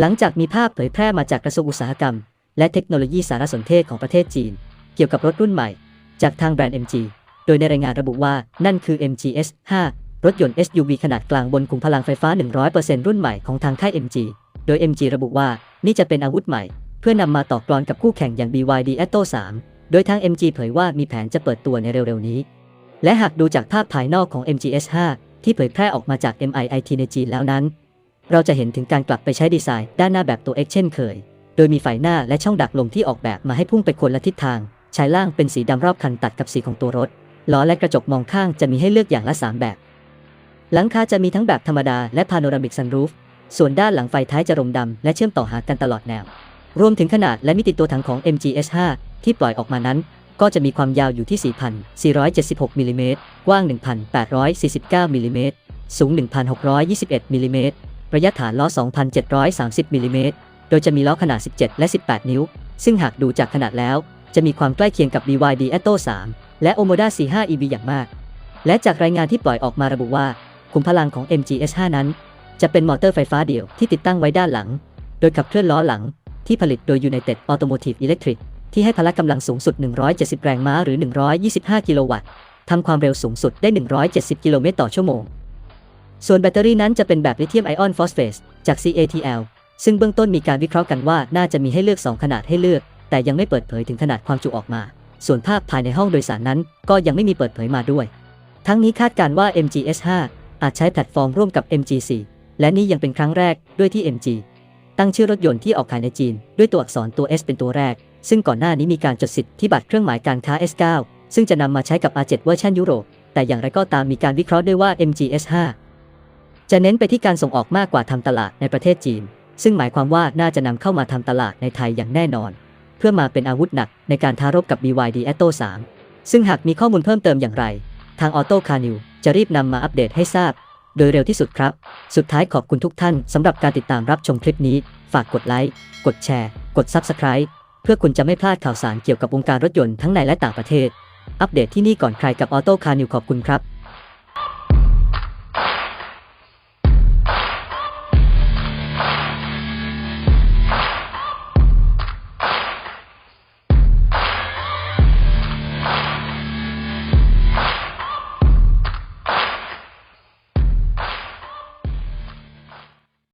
หลังจากมีภาพเผยแพร่มาจากกระทรวงอุตสาหกรรม และเทคโนโลยีสารสนเทศของประเทศจีน เกี่ยวกับรถรุ่นใหม่ จากทางแบรนด์ MG โดยในรายงานระบุว่านั่นคือ MG S5 รถยนต์ SUV ขนาดกลางบนขุมพลังไฟฟ้า 100%รุ่นใหม่ของทางค่าย MG โดย MG ระบุว่านี่จะเป็นอาวุธใหม่ เพื่อนำมาต่อกรอนกับคู่แข่งอย่าง BYD Atto 3 โดยทาง MG เผยว่ามีแผนจะเปิดตัวในเร็วๆนี้ และหากดูจากภาพภายนอกของ MG S5 ที่เผยแพร่ออกมาจาก MIIT ในจีนแล้วนั้น เราจะเห็นถึงการกลับไปใช้ดีไซน์ด้านหน้าแบบตัว X เช่นเคย โดยมีไฟหน้าและช่องดักลมที่ออกแบบมาให้พุ่งไปคนละทิศทาง ชายล่างเป็นสีดำรอบคันตัดกับสีของตัวรถ ล้อและกระจกมองข้างจะมีให้เลือกอย่างละ 3 แบบ หลังคาจะมีทั้งแบบธรรมดาและพาโนรามิกซันรูฟ ส่วนด้านหลังไฟท้ายจะรมดำและเชื่อมต่อหากันตลอดแนว รวมถึงขนาดและมิติตัวถังของ MG S5 ที่ปล่อยออกมานั้น ก็จะมีความยาวอยู่ที่ 4,476มิลลิเมตรกว้าง 1,849มิลลิเมตรสูง 1,621มิลลิเมตร ระยะฐานล้อ 2,730มิลลิเมตรโดยจะมีล้อขนาด 17 และ 18 นิ้ว ซึ่งหากดูจากขนาดแล้ว จะมีความใกล้เคียงกับ BYD Atto 3 และ Omoda C5 EV อย่างมาก และจากรายงานที่ปล่อยออกมาระบุว่าขุมพลังของ MG S5 นั้น จะเป็นมอเตอร์ไฟฟ้าเดี่ยวที่ติดตั้งไว้ด้านหลัง โดยขับเคลื่อนล้อหลังที่ผลิตโดย United Automotive Electric ที่ให้พละกำลังสูงสุด 170 แรงม้าหรือ 125 กิโลวัตต์ทำความเร็วสูงสุดได้ 170 กิโลเมตรต่อชั่วโมง ส่วนแบตเตอรี่นั้นจะเป็นแบบลิเธียมไอออนฟอสเฟตจาก CATL ซึ่งเบื้องต้นมีการวิเคราะห์กันว่าน่าจะมีให้เลือก 2 ขนาดให้เลือก แต่ยังไม่เปิดเผยถึงขนาดความจุออกมา ส่วนภาพภายในห้องโดยสารนั้น ก็ยังไม่มีเปิดเผยมาด้วย ทั้งนี้คาดการณ์ว่า MG S5 อาจใช้แพลตฟอร์มร่วมกับ MG4 และนี่ยังเป็นครั้งแรกด้วยที่ MG ตั้งชื่อรถยนต์ที่ออกขายในจีน ด้วยตัวอักษรตัว S เป็นตัวแรก ซึ่งก่อนหน้านี้มีการจดสิทธิ์ที่บัตรเครื่องหมายการค้า S9 ซึ่งจะนำมาใช้กับ R7 เวอร์ชันยุโรปแต่อย่างไรก็ตามมีการวิเคราะห์ด้วยว่า MG S5 จะเน้นไปที่การส่งออกมากกว่าทำตลาดในประเทศจีน ซึ่งหมายความว่าน่าจะนำเข้ามาทำตลาดในไทยอย่างแน่นอน เพื่อมาเป็นอาวุธหนักในการท้ารบกับ BYD Atto 3 ซึ่งหากมีข้อมูลเพิ่มเติมอย่างไร ทาง Auto Car New จะรีบนำมาอัปเดตให้ทราบ โดยเร็วที่สุดครับ สุดท้ายขอบคุณทุกท่านสำหรับการติดตามรับชมคลิปนี้ ฝากกดไลค์ กดแชร์ กด Subscribe เพื่อคุณจะไม่พลาดข่าวสารเกี่ยวกับวงการรถยนต์ทั้งในและต่างประเทศ อัปเดตที่นี่ก่อนใครกับ Auto Car New ขอบคุณครับ